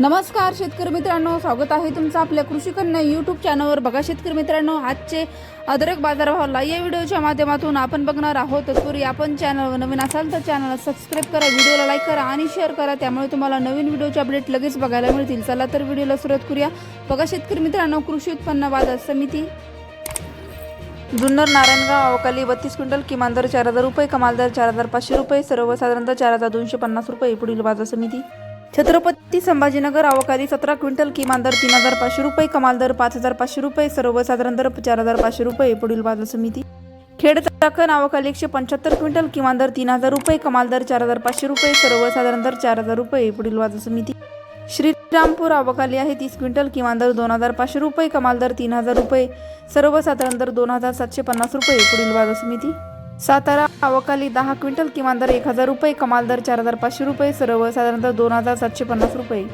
नमस्कार शेतकरी मित्रांनो. स्वागत आहे तुमचं आपल्या कृषी कन्या यूट्यूब चॅनलवर बघा शेतकरी मित्रांनो आजचे अदरक बाजारभावाला या व्हिडिओच्या माध्यमातून आपण बघणार आहोत. तत्पूर्वी आपण चॅनलवर नवीन असाल तर चॅनलला सबस्क्राईब करा व्हिडिओला लाईक करा आणि शेअर करा. त्यामुळे तुम्हाला नवीन व्हिडिओचे अपडेट लगेच बघायला मिळतील. चला तर व्हिडिओला सुरुवात करूया. बघा शेतकरी मित्रांनो कृषी उत्पन्न बाजार समिती जुन्नर नारायणगाव अवकाली बत्तीस क्विंटल किमान दर चार हजार रुपये कमाल दर चार हजार पाचशे रुपये सर्वसाधारणतः चार हजार दोनशे पन्नास रुपये पुढील बाजार समिती. छत्रपती संभाजीनगर अवकाली सतरा क्विंटल किमान दर तीन हजार पाचशे रुपये कमाल दर पाच हजार पाचशे रुपये सर्वसाधारण दर चार हजार पाचशे रुपये पुढील बाजार समिती. खेड चाकण अवकाली एकशे पंच्याहत्तर क्विंटल किमान दर तीन हजार रुपये कमाल दर चार हजार पाचशे रुपये सर्वसाधारण दर चार हजार रुपये पुढील बाजार समिती. श्रीरामपूर अवकाली आहे तीस क्विंटल किमान दर दोन हजार पाचशे रुपये कमाल दर तीन हजार रुपये सर्वसाधारण दर दोन हजार सातशे पन्नास रुपये पुढील बाजार समिती. सातारा अवकाली दहा क्विंटल किमान दर एक हजार रुपये कमाल दर चार हजार पाचशे रुपये सर्व साधारणतः दोन हजार सातशे पन्नास रुपये.